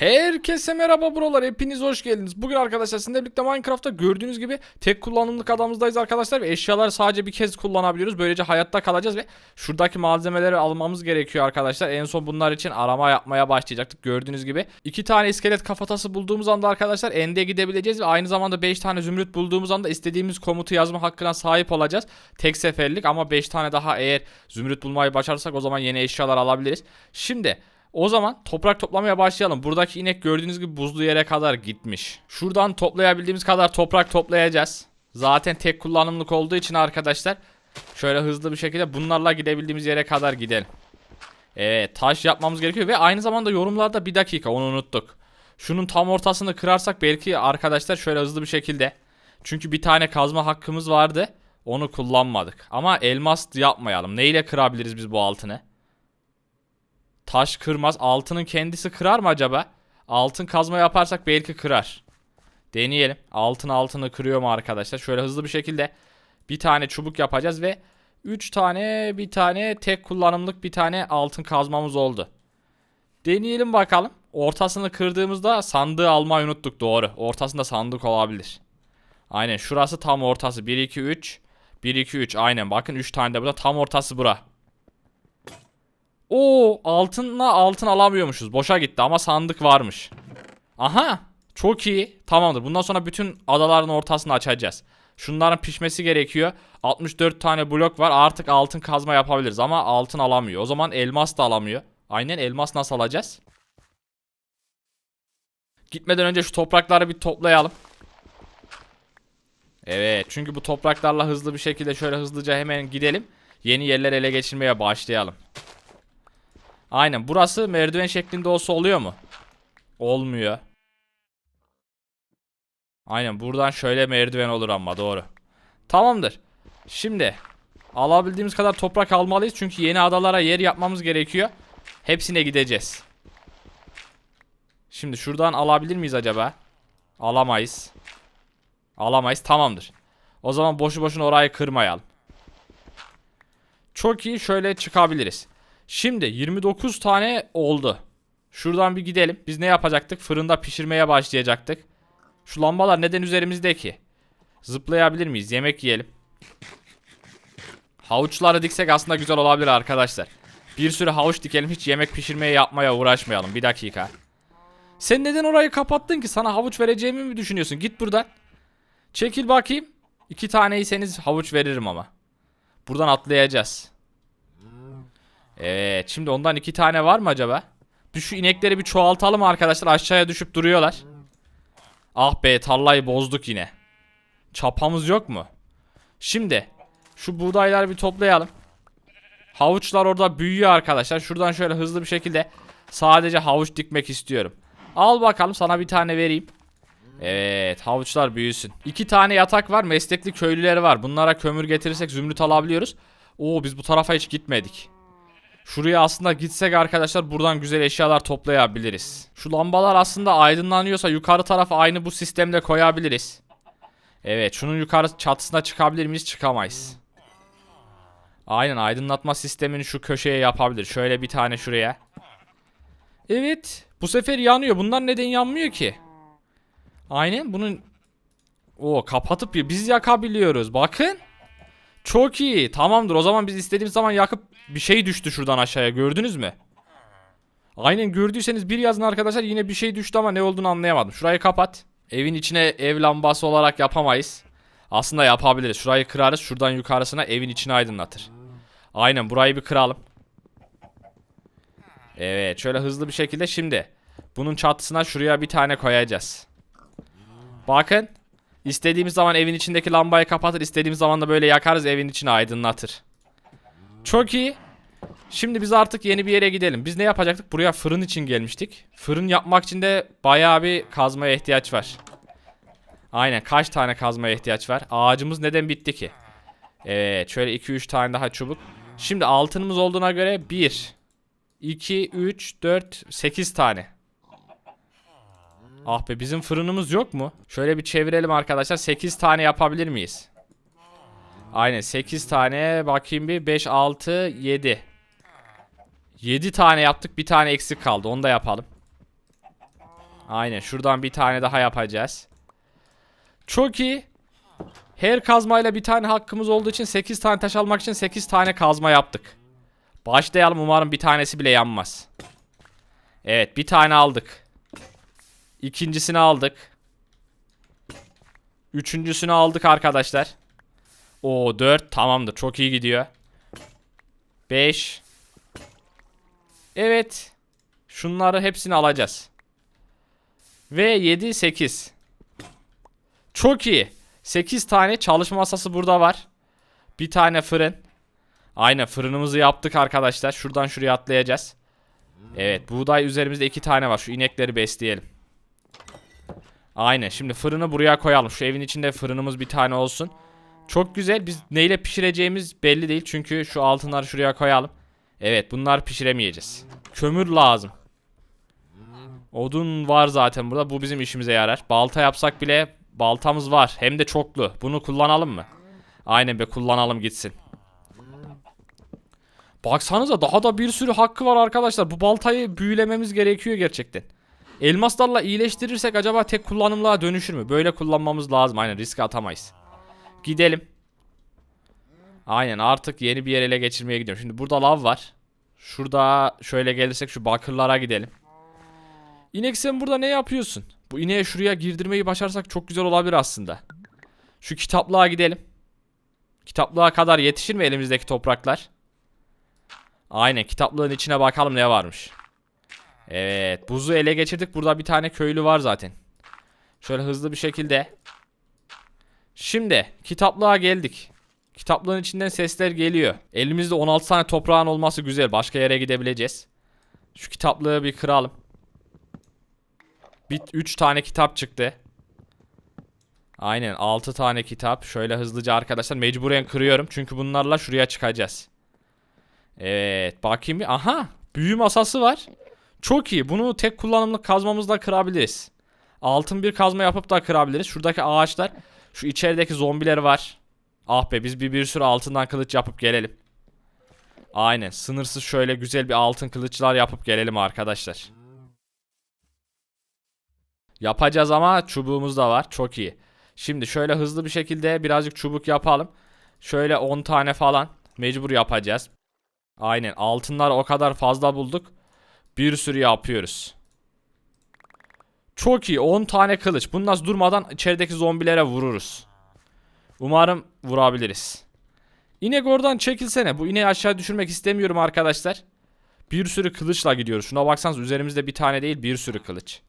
Herkese merhaba buralar hepiniz hoş geldiniz. Bugün arkadaşlar sizinle birlikte Minecraft'ta gördüğünüz gibi tek kullanımlık adamızdayız arkadaşlar ve eşyaları sadece bir kez kullanabiliyoruz. Böylece hayatta kalacağız ve şuradaki malzemeleri almamız gerekiyor arkadaşlar. En son bunlar için arama yapmaya başlayacaktık gördüğünüz gibi. iki tane iskelet kafatası bulduğumuz anda arkadaşlar ende gidebileceğiz ve aynı zamanda 5 tane zümrüt bulduğumuz anda istediğimiz komutu yazma hakkına sahip olacağız. Tek seferlik ama 5 tane daha eğer zümrüt bulmayı başarırsak o zaman yeni eşyalar alabiliriz. Şimdi o zaman toprak toplamaya başlayalım. Buradaki inek gördüğünüz gibi buzlu yere kadar gitmiş. Şuradan toplayabildiğimiz kadar toprak toplayacağız. Zaten tek kullanımlık olduğu için arkadaşlar şöyle hızlı bir şekilde bunlarla gidebildiğimiz yere kadar gidelim. Evet taş yapmamız gerekiyor ve aynı zamanda yorumlarda bir dakika onu unuttuk. Şunun tam ortasını kırarsak belki arkadaşlar şöyle hızlı bir şekilde. Çünkü bir tane kazma hakkımız vardı. Onu kullanmadık. Ama elmas yapmayalım. Neyle kırabiliriz biz bu altını? Taş kırmaz. Altının kendisi kırar mı acaba? Altın kazma yaparsak belki kırar. Deneyelim. Altın altını kırıyor mu arkadaşlar? Şöyle hızlı bir şekilde bir tane çubuk yapacağız ve 3 tane bir tane tek kullanımlık bir tane altın kazmamız oldu. Deneyelim bakalım. Ortasını kırdığımızda sandığı almayı unuttuk doğru. Ortasında sandık olabilir. Aynen şurası tam ortası. 1 2 3 1 2 3 aynen bakın 3 tane de burada tam ortası bura. Oo altınla altın alamıyormuşuz. Boşa gitti ama sandık varmış. Aha çok iyi. Tamamdır. Bundan sonra bütün adaların ortasını açacağız. Şunların pişmesi gerekiyor. 64 tane blok var. Artık altın kazma yapabiliriz ama altın alamıyor. O zaman elmas da alamıyor. Aynen elmas nasıl alacağız? Gitmeden önce şu toprakları bir toplayalım. Evet çünkü bu topraklarla hızlı bir şekilde şöyle hızlıca hemen gidelim. Yeni yerler ele geçirmeye başlayalım. Aynen burası merdiven şeklinde olsa oluyor mu? Olmuyor. Aynen buradan şöyle merdiven olur ama doğru. Tamamdır. Şimdi alabildiğimiz kadar toprak almalıyız çünkü yeni adalara yer yapmamız gerekiyor. Hepsine gideceğiz. Şimdi şuradan alabilir miyiz acaba? Alamayız. Alamayız tamamdır. O zaman boşu boşuna orayı kırmayalım. Çok iyi şöyle çıkabiliriz. Şimdi 29 tane oldu. Şuradan bir gidelim. Biz ne yapacaktık? Fırında pişirmeye başlayacaktık. Şu lambalar neden üzerimizde ki? Zıplayabilir miyiz? Yemek yiyelim. Havuçları diksek aslında güzel olabilir arkadaşlar. Bir sürü havuç dikelim hiç yemek pişirmeye yapmaya uğraşmayalım. Bir dakika. Sen neden orayı kapattın ki? Sana havuç vereceğimi mi düşünüyorsun? Git buradan. Çekil bakayım. İki taneyseniz havuç veririm ama. Buradan atlayacağız. Evet şimdi ondan iki tane var mı acaba? Bir şu inekleri bir çoğaltalım arkadaşlar aşağıya düşüp duruyorlar. Ah be tarlayı bozduk yine. Çapamız yok mu? Şimdi şu buğdayları bir toplayalım. Havuçlar orada büyüyor arkadaşlar. Şuradan şöyle hızlı bir şekilde sadece havuç dikmek istiyorum. Al bakalım sana bir tane vereyim. Evet havuçlar büyüsün. İki tane yatak var meslekli köylüleri var. Bunlara kömür getirirsek zümrüt alabiliyoruz. Oo biz bu tarafa hiç gitmedik. Şuraya aslında gitsek arkadaşlar buradan güzel eşyalar toplayabiliriz. Şu lambalar aslında aydınlanıyorsa yukarı tarafa aynı bu sistemde koyabiliriz. Evet şunun yukarı çatısına çıkabilir miyiz? Çıkamayız. Aynen aydınlatma sistemini şu köşeye yapabilir. Şöyle bir tane şuraya. Evet bu sefer yanıyor. Bunlar neden yanmıyor ki? Aynen bunun... O kapatıp biz yakabiliyoruz. Bakın. Çok iyi. Tamamdır. O zaman biz istediğimiz zaman yakıp bir şey düştü şuradan aşağıya. Gördünüz mü? Aynen gördüyseniz bir yazın arkadaşlar yine bir şey düştü ama ne olduğunu anlayamadım. Şurayı kapat. Evin içine ev lambası olarak yapamayız. Aslında yapabiliriz. Şurayı kırarız. Şuradan yukarısına evin içini aydınlatır. Aynen burayı bir kıralım. Evet şöyle hızlı bir şekilde şimdi. Bunun çatısına şuraya bir tane koyacağız. Bakın. İstediğimiz zaman evin içindeki lambayı kapatır. istediğimiz zaman da böyle yakarız evin içini aydınlatır. Çok iyi. Şimdi biz artık yeni bir yere gidelim. Biz ne yapacaktık? Buraya fırın için gelmiştik. Fırın yapmak için de bayağı bir kazmaya ihtiyaç var. Aynen kaç tane kazmaya ihtiyaç var? Ağacımız neden bitti ki? Evet şöyle 2-3 tane daha çubuk. Şimdi altınımız olduğuna göre 1, 2, 3, 4, 8 tane. Ah be bizim fırınımız yok mu? Şöyle bir çevirelim arkadaşlar. 8 tane yapabilir miyiz? Aynen 8 tane. Bakayım bir 5, 6, 7. 7 tane yaptık. Bir tane eksik kaldı. Onu da yapalım. Aynen şuradan bir tane daha yapacağız. Çok iyi. Her kazmayla bir tane hakkımız olduğu için 8 tane taş almak için 8 tane kazma yaptık. Başlayalım umarım bir tanesi bile yanmaz. Evet bir tane aldık. İkincisini aldık. Üçüncüsünü aldık arkadaşlar. O 4 tamamdır çok iyi gidiyor. 5 Evet. Şunları hepsini alacağız. Ve 7 8. Çok iyi. 8 tane çalışma masası burada var. Bir tane fırın. Aynen fırınımızı yaptık arkadaşlar. Şuradan şuraya atlayacağız. Evet buğday üzerimizde iki tane var. Şu inekleri besleyelim. Aynen şimdi fırını buraya koyalım. Şu evin içinde fırınımız bir tane olsun. Çok güzel. Biz neyle pişireceğimiz belli değil. Çünkü şu altınları şuraya koyalım. Evet bunlar pişiremeyeceğiz. Kömür lazım. Odun var zaten burada. Bu bizim işimize yarar. Balta yapsak bile baltamız var. Hem de çoklu. Bunu kullanalım mı? Aynen be kullanalım gitsin. Baksanıza daha da bir sürü hakkı var arkadaşlar. Bu baltayı büyülememiz gerekiyor gerçekten. Elmaslarla iyileştirirsek acaba tek kullanımlığa dönüşür mü? Böyle kullanmamız lazım. Aynen riske atamayız. Gidelim. Aynen artık yeni bir yer ele geçirmeye gidiyorum. Şimdi burada lav var. Şurada şöyle gelirsek şu bakırlara gidelim. İnek sen burada ne yapıyorsun? Bu ineği şuraya girdirmeyi başarsak çok güzel olabilir aslında. Şu kitaplığa gidelim. Kitaplığa kadar yetişir mi elimizdeki topraklar? Aynen kitaplığın içine bakalım ne varmış. Evet buzu ele geçirdik. Burada bir tane köylü var zaten. Şöyle hızlı bir şekilde. Şimdi kitaplığa geldik. Kitaplığın içinden sesler geliyor. Elimizde 16 tane toprağın olması güzel. Başka yere gidebileceğiz. Şu kitaplığı bir kıralım. Bir 3 tane kitap çıktı. Aynen 6 tane kitap. Şöyle hızlıca arkadaşlar mecburen kırıyorum. Çünkü bunlarla şuraya çıkacağız. Evet bakayım bir. Aha büyü masası var. Çok iyi. Bunu tek kullanımlık kazmamızla kırabiliriz. Altın bir kazma yapıp da kırabiliriz. Şuradaki ağaçlar. Şu içerideki zombiler var. Ah be biz bir, bir sürü altından kılıç yapıp gelelim. Aynen sınırsız şöyle güzel bir altın kılıçlar yapıp gelelim arkadaşlar. Yapacağız ama çubuğumuz da var. Çok iyi. Şimdi şöyle hızlı bir şekilde birazcık çubuk yapalım. Şöyle 10 tane falan mecbur yapacağız. Aynen altınlar o kadar fazla bulduk. Bir sürü yapıyoruz. Çok iyi 10 tane kılıç. Bunlar durmadan içerideki zombilere vururuz. Umarım vurabiliriz. İnek oradan çekilsene. Bu ineği aşağı düşürmek istemiyorum arkadaşlar. Bir sürü kılıçla gidiyoruz. Şuna baksanız üzerimizde bir tane değil bir sürü kılıç.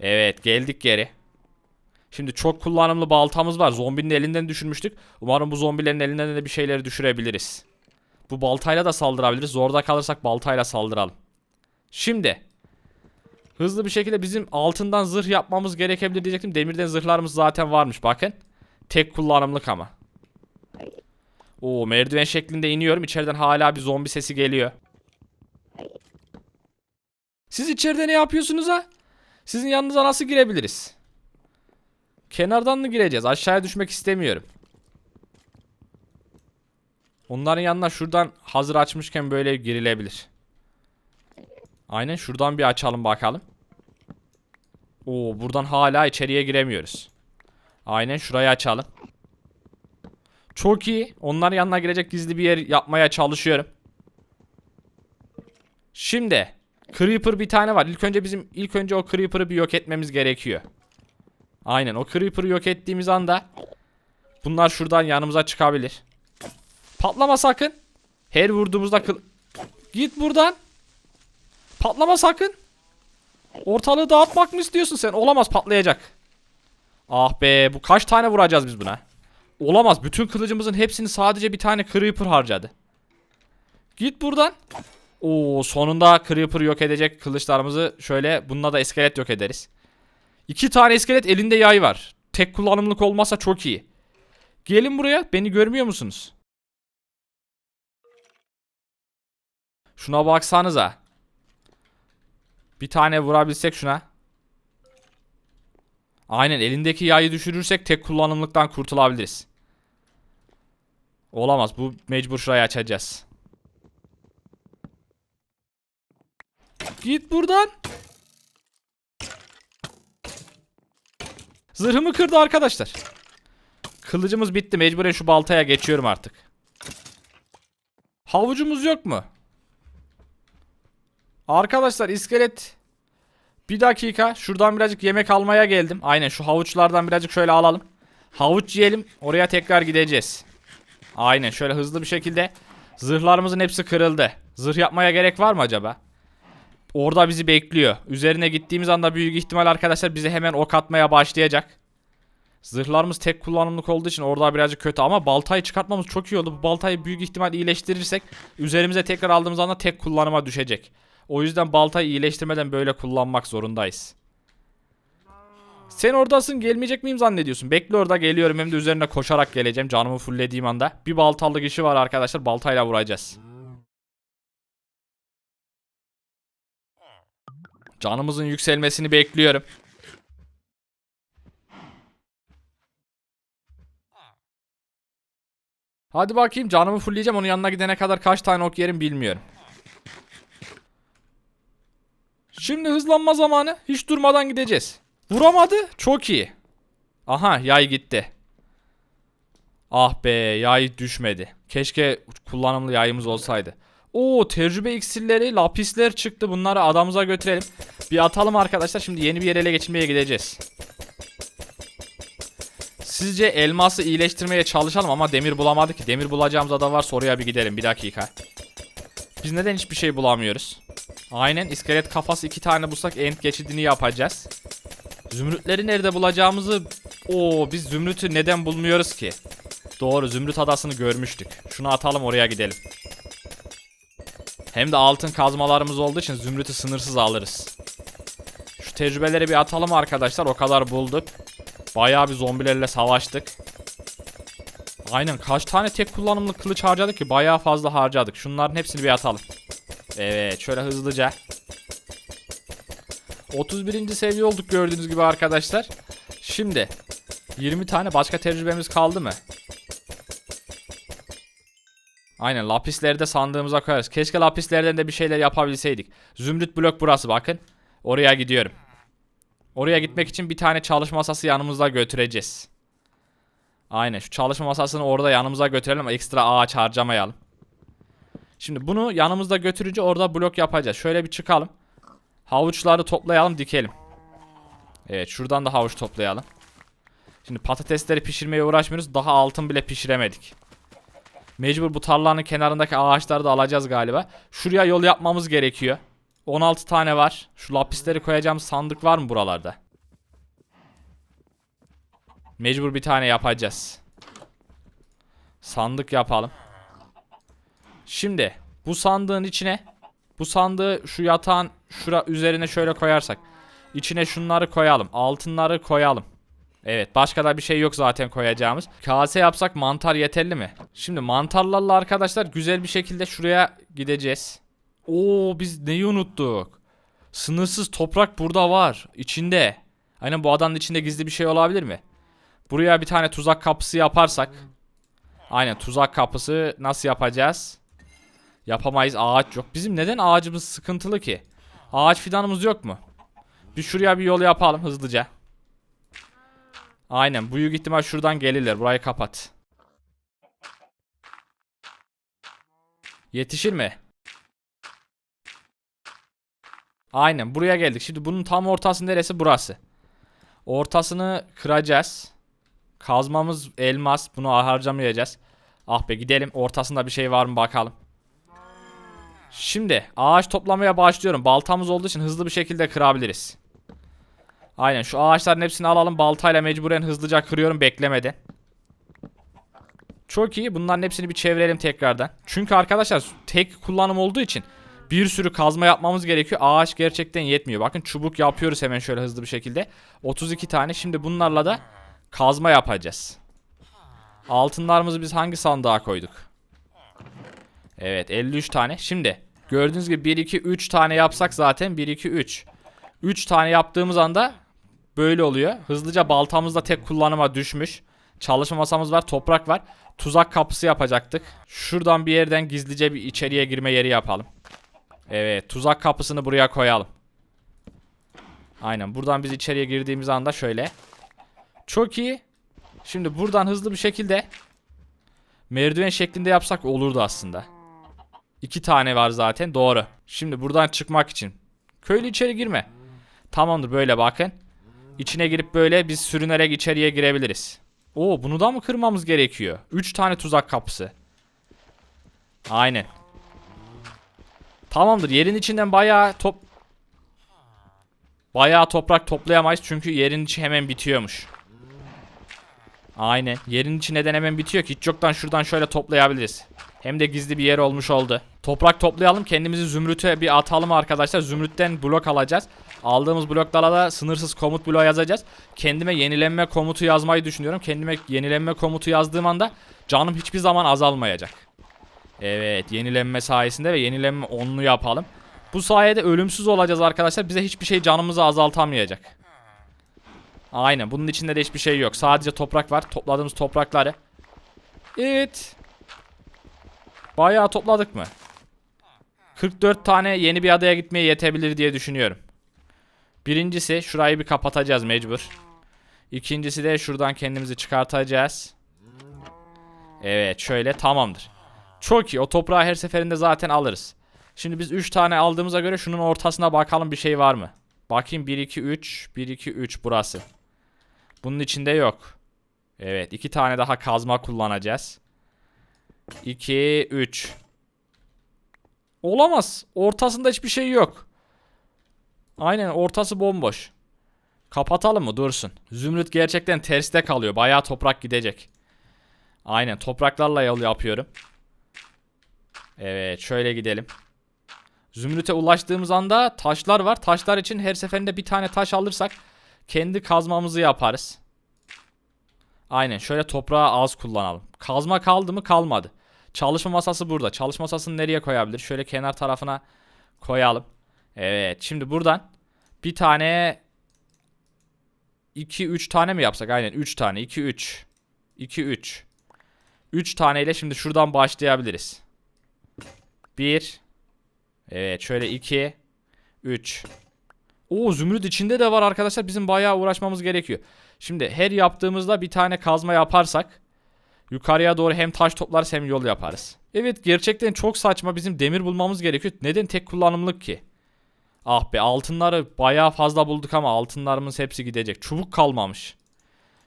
Evet geldik geri. Şimdi çok kullanımlı baltamız var. Zombinin elinden düşürmüştük. Umarım bu zombilerin elinden de bir şeyleri düşürebiliriz. Bu baltayla da saldırabiliriz. Zorda kalırsak baltayla saldıralım. Şimdi. Hızlı bir şekilde bizim altından zırh yapmamız gerekebilir diyecektim. Demirden zırhlarımız zaten varmış bakın. Tek kullanımlık ama. Oo merdiven şeklinde iniyorum. İçeriden hala bir zombi sesi geliyor. Siz içeride ne yapıyorsunuz ha? Sizin yanınıza nasıl girebiliriz? Kenardan mı gireceğiz? Aşağıya düşmek istemiyorum. Onların yanına şuradan hazır açmışken böyle girilebilir. Aynen şuradan bir açalım bakalım. Oo buradan hala içeriye giremiyoruz. Aynen şurayı açalım. Çok iyi. Onların yanına girecek gizli bir yer yapmaya çalışıyorum. Şimdi Creeper bir tane var. İlk önce bizim ilk önce o Creeper'ı bir yok etmemiz gerekiyor. Aynen o Creeper'ı yok ettiğimiz anda bunlar şuradan yanımıza çıkabilir. Patlama sakın. Her vurduğumuzda kıl... Git buradan. Patlama sakın. Ortalığı dağıtmak mı istiyorsun sen? Olamaz patlayacak. Ah be bu kaç tane vuracağız biz buna? Olamaz. Bütün kılıcımızın hepsini sadece bir tane Creeper harcadı. Git buradan. Oo sonunda Creeper yok edecek kılıçlarımızı şöyle bununla da iskelet yok ederiz. İki tane iskelet elinde yay var. Tek kullanımlık olmasa çok iyi. Gelin buraya. Beni görmüyor musunuz? Şuna baksanıza. Bir tane vurabilsek şuna. Aynen elindeki yayı düşürürsek tek kullanımlıktan kurtulabiliriz. Olamaz. Bu mecbur şurayı açacağız. Git buradan. Zırhımı kırdı arkadaşlar. Kılıcımız bitti. Mecburen şu baltaya geçiyorum artık. Havucumuz yok mu? Arkadaşlar iskelet bir dakika şuradan birazcık yemek almaya geldim. Aynen şu havuçlardan birazcık şöyle alalım. Havuç yiyelim oraya tekrar gideceğiz. Aynen şöyle hızlı bir şekilde zırhlarımızın hepsi kırıldı. Zırh yapmaya gerek var mı acaba? Orada bizi bekliyor. Üzerine gittiğimiz anda büyük ihtimal arkadaşlar bize hemen ok atmaya başlayacak. Zırhlarımız tek kullanımlık olduğu için orada birazcık kötü ama baltayı çıkartmamız çok iyi oldu. Bu baltayı büyük ihtimal iyileştirirsek üzerimize tekrar aldığımız anda tek kullanıma düşecek. O yüzden baltayı iyileştirmeden böyle kullanmak zorundayız. Sen oradasın gelmeyecek miyim zannediyorsun? Bekle orada geliyorum hem de üzerine koşarak geleceğim canımı fulllediğim anda. Bir baltalık işi var arkadaşlar baltayla vuracağız. Canımızın yükselmesini bekliyorum. Hadi bakayım canımı fullleyeceğim onun yanına gidene kadar kaç tane ok yerim bilmiyorum. Şimdi hızlanma zamanı. Hiç durmadan gideceğiz. Vuramadı. Çok iyi. Aha yay gitti. Ah be yay düşmedi. Keşke kullanımlı yayımız olsaydı. Oo tecrübe iksirleri, lapisler çıktı. Bunları adamıza götürelim. Bir atalım arkadaşlar. Şimdi yeni bir yere ele geçirmeye gideceğiz. Sizce elması iyileştirmeye çalışalım ama demir bulamadık ki. Demir bulacağımız adam var. Soruya bir gidelim. Bir dakika. Biz neden hiçbir şey bulamıyoruz? Aynen iskelet kafası iki tane bulsak end geçidini yapacağız. Zümrütleri nerede bulacağımızı... Oo biz zümrütü neden bulmuyoruz ki? Doğru zümrüt adasını görmüştük. Şunu atalım oraya gidelim. Hem de altın kazmalarımız olduğu için zümrütü sınırsız alırız. Şu tecrübeleri bir atalım arkadaşlar. O kadar bulduk. Bayağı bir zombilerle savaştık. Aynen kaç tane tek kullanımlı kılıç harcadık ki bayağı fazla harcadık. Şunların hepsini bir atalım. Evet şöyle hızlıca. 31. seviye olduk gördüğünüz gibi arkadaşlar. Şimdi 20 tane başka tecrübemiz kaldı mı? Aynen lapisleri de sandığımıza koyarız. Keşke lapislerden de bir şeyler yapabilseydik. Zümrüt blok burası bakın. Oraya gidiyorum. Oraya gitmek için bir tane çalışma masası yanımızda götüreceğiz. Aynen şu çalışma masasını orada yanımıza götürelim ekstra ağaç harcamayalım. Şimdi bunu yanımızda götürünce orada blok yapacağız. Şöyle bir çıkalım. Havuçları toplayalım dikelim. Evet şuradan da havuç toplayalım. Şimdi patatesleri pişirmeye uğraşmıyoruz. Daha altın bile pişiremedik. Mecbur bu tarlanın kenarındaki ağaçları da alacağız galiba. Şuraya yol yapmamız gerekiyor. 16 tane var. Şu lapisleri koyacağım sandık var mı buralarda? Mecbur bir tane yapacağız. Sandık yapalım. Şimdi bu sandığın içine bu sandığı şu yatağın şura üzerine şöyle koyarsak içine şunları koyalım. Altınları koyalım. Evet başka da bir şey yok zaten koyacağımız. Kase yapsak mantar yeterli mi? Şimdi mantarlarla arkadaşlar güzel bir şekilde şuraya gideceğiz. Oo biz neyi unuttuk? Sınırsız toprak burada var. içinde. Aynen bu adanın içinde gizli bir şey olabilir mi? Buraya bir tane tuzak kapısı yaparsak. Aynen tuzak kapısı nasıl yapacağız? Yapamayız ağaç yok. Bizim neden ağacımız sıkıntılı ki? Ağaç fidanımız yok mu? Bir şuraya bir yol yapalım hızlıca. Aynen büyük ihtimal şuradan gelirler. Burayı kapat. Yetişir mi? Aynen buraya geldik. Şimdi bunun tam ortası neresi? Burası. Ortasını kıracağız. Kazmamız elmas. Bunu harcamayacağız. Ah be gidelim. Ortasında bir şey var mı bakalım. Şimdi ağaç toplamaya başlıyorum. Baltamız olduğu için hızlı bir şekilde kırabiliriz. Aynen şu ağaçların hepsini alalım. Baltayla mecburen hızlıca kırıyorum beklemeden. Çok iyi. Bunların hepsini bir çevirelim tekrardan. Çünkü arkadaşlar tek kullanım olduğu için bir sürü kazma yapmamız gerekiyor. Ağaç gerçekten yetmiyor. Bakın çubuk yapıyoruz hemen şöyle hızlı bir şekilde. 32 tane. Şimdi bunlarla da kazma yapacağız. Altınlarımızı biz hangi sandığa koyduk? Evet 53 tane. Şimdi gördüğünüz gibi 1 2 3 tane yapsak zaten 1 2 3. 3 tane yaptığımız anda böyle oluyor. Hızlıca baltamız da tek kullanıma düşmüş. Çalışma masamız var, toprak var. Tuzak kapısı yapacaktık. Şuradan bir yerden gizlice bir içeriye girme yeri yapalım. Evet, tuzak kapısını buraya koyalım. Aynen, buradan biz içeriye girdiğimiz anda şöyle. Çok iyi. Şimdi buradan hızlı bir şekilde merdiven şeklinde yapsak olurdu aslında. İki tane var zaten doğru. Şimdi buradan çıkmak için. Köylü içeri girme. Tamamdır böyle bakın. İçine girip böyle biz sürünerek içeriye girebiliriz. Oo bunu da mı kırmamız gerekiyor? 3 tane tuzak kapısı. Aynen. Tamamdır yerin içinden bayağı top... Bayağı toprak toplayamayız çünkü yerin içi hemen bitiyormuş. Aynen. Yerin içi neden hemen bitiyor ki? Hiç yoktan şuradan şöyle toplayabiliriz. Hem de gizli bir yer olmuş oldu. Toprak toplayalım. Kendimizi zümrüte bir atalım arkadaşlar. Zümrütten blok alacağız. Aldığımız bloklara da sınırsız komut bloğu yazacağız. Kendime yenilenme komutu yazmayı düşünüyorum. Kendime yenilenme komutu yazdığım anda canım hiçbir zaman azalmayacak. Evet yenilenme sayesinde ve yenilenme onlu yapalım. Bu sayede ölümsüz olacağız arkadaşlar. Bize hiçbir şey canımızı azaltamayacak. Aynen bunun içinde de hiçbir şey yok. Sadece toprak var. Topladığımız toprakları. Evet. Bayağı topladık mı? 44 tane yeni bir adaya gitmeye yetebilir diye düşünüyorum. Birincisi şurayı bir kapatacağız mecbur. İkincisi de şuradan kendimizi çıkartacağız. Evet şöyle tamamdır. Çok iyi o toprağı her seferinde zaten alırız. Şimdi biz 3 tane aldığımıza göre şunun ortasına bakalım bir şey var mı? Bakayım 1 2 3 1 2 3 burası. Bunun içinde yok. Evet iki tane daha kazma kullanacağız. 2 3 Olamaz. Ortasında hiçbir şey yok. Aynen ortası bomboş. Kapatalım mı? Dursun. Zümrüt gerçekten terste kalıyor. Bayağı toprak gidecek. Aynen topraklarla yol yapıyorum. Evet şöyle gidelim. Zümrüt'e ulaştığımız anda taşlar var. Taşlar için her seferinde bir tane taş alırsak kendi kazmamızı yaparız. Aynen şöyle toprağı az kullanalım. Kazma kaldı mı kalmadı. Çalışma masası burada. Çalışma masasını nereye koyabilir? Şöyle kenar tarafına koyalım. Evet şimdi buradan bir tane 2 3 tane mi yapsak? Aynen 3 tane. 2 3. 2 3. 3 taneyle şimdi şuradan başlayabiliriz. 1 Evet şöyle 2 3 Oo zümrüt içinde de var arkadaşlar. Bizim bayağı uğraşmamız gerekiyor. Şimdi her yaptığımızda bir tane kazma yaparsak yukarıya doğru hem taş toplarız hem yol yaparız. Evet gerçekten çok saçma. Bizim demir bulmamız gerekiyor. Neden tek kullanımlık ki? Ah be altınları bayağı fazla bulduk ama altınlarımız hepsi gidecek. Çubuk kalmamış.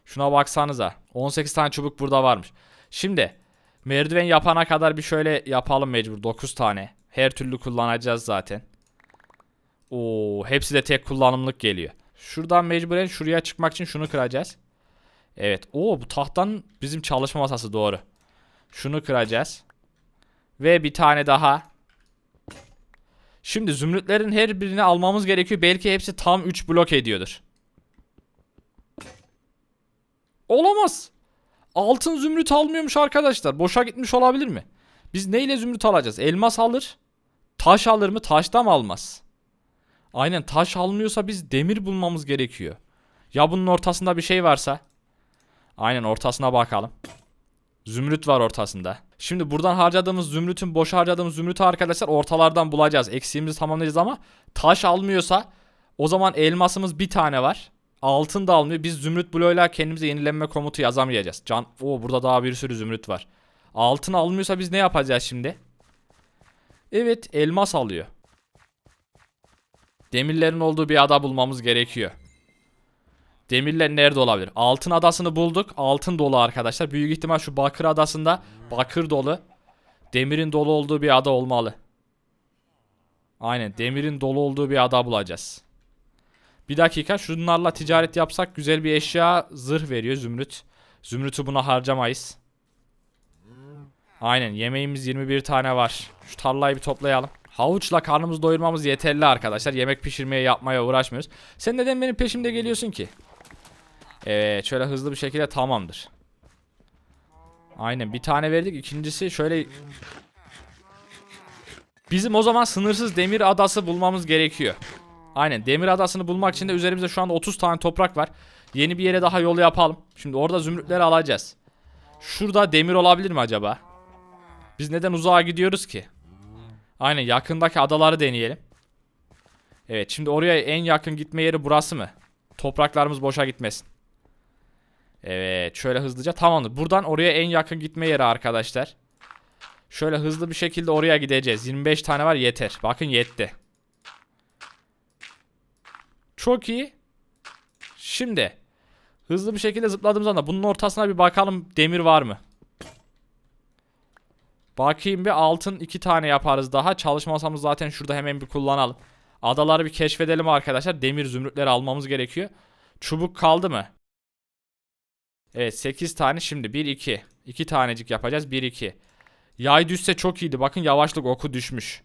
Şuna baksanıza. 18 tane çubuk burada varmış. Şimdi merdiven yapana kadar bir şöyle yapalım mecbur. 9 tane. Her türlü kullanacağız zaten. Oo, hepsi de tek kullanımlık geliyor. Şuradan mecburen şuraya çıkmak için şunu kıracağız. Evet. Oo bu tahtanın bizim çalışma masası doğru. Şunu kıracağız. Ve bir tane daha. Şimdi zümrütlerin her birini almamız gerekiyor. Belki hepsi tam 3 blok ediyordur. Olamaz. Altın zümrüt almıyormuş arkadaşlar. Boşa gitmiş olabilir mi? Biz neyle zümrüt alacağız? Elmas alır. Taş alır mı? Taş da mı almaz? Aynen taş almıyorsa biz demir bulmamız gerekiyor. Ya bunun ortasında bir şey varsa? Aynen ortasına bakalım. Zümrüt var ortasında. Şimdi buradan harcadığımız zümrütün boş harcadığımız zümrütü arkadaşlar ortalardan bulacağız. Eksiğimizi tamamlayacağız ama taş almıyorsa o zaman elmasımız bir tane var. Altın da almıyor. Biz zümrüt bloğuyla kendimize yenilenme komutu yazamayacağız. Can o burada daha bir sürü zümrüt var. Altın almıyorsa biz ne yapacağız şimdi? Evet elmas alıyor. Demirlerin olduğu bir ada bulmamız gerekiyor. Demirler nerede olabilir? Altın adasını bulduk. Altın dolu arkadaşlar. Büyük ihtimal şu bakır adasında bakır dolu. Demirin dolu olduğu bir ada olmalı. Aynen demirin dolu olduğu bir ada bulacağız. Bir dakika şunlarla ticaret yapsak güzel bir eşya zırh veriyor zümrüt. Zümrütü buna harcamayız. Aynen yemeğimiz 21 tane var. Şu tarlayı bir toplayalım. Havuçla karnımızı doyurmamız yeterli arkadaşlar. Yemek pişirmeye yapmaya uğraşmıyoruz. Sen neden benim peşimde geliyorsun ki? Evet şöyle hızlı bir şekilde tamamdır. Aynen bir tane verdik. İkincisi şöyle... Bizim o zaman sınırsız demir adası bulmamız gerekiyor. Aynen demir adasını bulmak için de üzerimizde şu anda 30 tane toprak var. Yeni bir yere daha yol yapalım. Şimdi orada zümrütleri alacağız. Şurada demir olabilir mi acaba? Biz neden uzağa gidiyoruz ki? Aynen yakındaki adaları deneyelim. Evet şimdi oraya en yakın gitme yeri burası mı? Topraklarımız boşa gitmesin. Evet şöyle hızlıca tamamdır. Buradan oraya en yakın gitme yeri arkadaşlar. Şöyle hızlı bir şekilde oraya gideceğiz. 25 tane var yeter. Bakın yetti. Çok iyi. Şimdi hızlı bir şekilde zıpladığımız anda bunun ortasına bir bakalım demir var mı? Bakayım bir altın iki tane yaparız daha. Çalışma masamız zaten şurada hemen bir kullanalım. Adaları bir keşfedelim arkadaşlar. Demir zümrütleri almamız gerekiyor. Çubuk kaldı mı? Evet 8 tane şimdi 1 2. 2 tanecik yapacağız 1 2. Yay düşse çok iyiydi. Bakın yavaşlık oku düşmüş.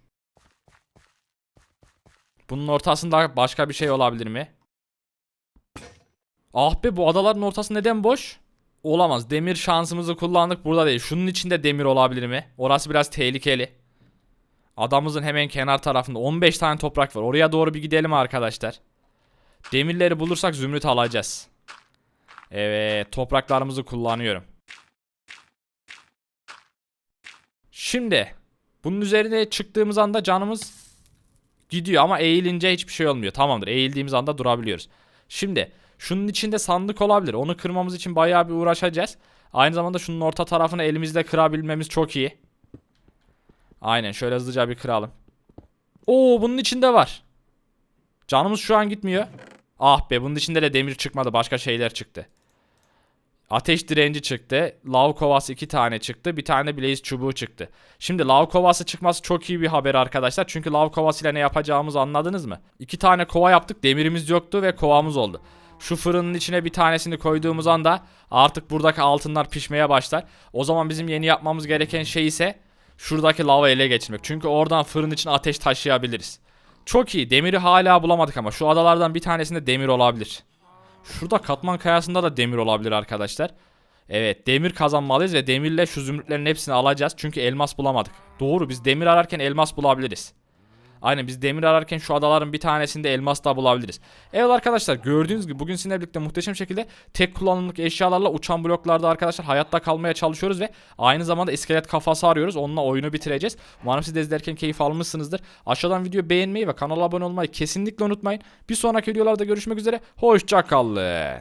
Bunun ortasında başka bir şey olabilir mi? Ah be bu adaların ortası neden boş? Olamaz. Demir şansımızı kullandık burada değil. Şunun içinde demir olabilir mi? Orası biraz tehlikeli. Adamımızın hemen kenar tarafında 15 tane toprak var. Oraya doğru bir gidelim arkadaşlar. Demirleri bulursak zümrüt alacağız. Evet topraklarımızı kullanıyorum. Şimdi bunun üzerine çıktığımız anda canımız gidiyor ama eğilince hiçbir şey olmuyor. Tamamdır eğildiğimiz anda durabiliyoruz. Şimdi şunun içinde sandık olabilir. Onu kırmamız için bayağı bir uğraşacağız. Aynı zamanda şunun orta tarafını elimizle kırabilmemiz çok iyi. Aynen şöyle hızlıca bir kıralım. Oo bunun içinde var. Canımız şu an gitmiyor. Ah be bunun içinde de demir çıkmadı. Başka şeyler çıktı. Ateş direnci çıktı. Lav kovası iki tane çıktı. Bir tane blaze çubuğu çıktı. Şimdi lav kovası çıkması çok iyi bir haber arkadaşlar. Çünkü lav kovasıyla ne yapacağımızı anladınız mı? İki tane kova yaptık. Demirimiz yoktu ve kovamız oldu. Şu fırının içine bir tanesini koyduğumuz anda artık buradaki altınlar pişmeye başlar. O zaman bizim yeni yapmamız gereken şey ise şuradaki lava ele geçirmek. Çünkü oradan fırın için ateş taşıyabiliriz. Çok iyi. Demiri hala bulamadık ama şu adalardan bir tanesinde demir olabilir. Şurada katman kayasında da demir olabilir arkadaşlar. Evet demir kazanmalıyız ve demirle şu zümrütlerin hepsini alacağız. Çünkü elmas bulamadık. Doğru biz demir ararken elmas bulabiliriz. Aynen biz demir ararken şu adaların bir tanesinde elmas da bulabiliriz. Evet arkadaşlar gördüğünüz gibi bugün sizinle birlikte muhteşem şekilde tek kullanımlık eşyalarla uçan bloklarda arkadaşlar hayatta kalmaya çalışıyoruz ve aynı zamanda iskelet kafası arıyoruz. Onunla oyunu bitireceğiz. Umarım siz de izlerken keyif almışsınızdır. Aşağıdan videoyu beğenmeyi ve kanala abone olmayı kesinlikle unutmayın. Bir sonraki videolarda görüşmek üzere. Hoşçakalın.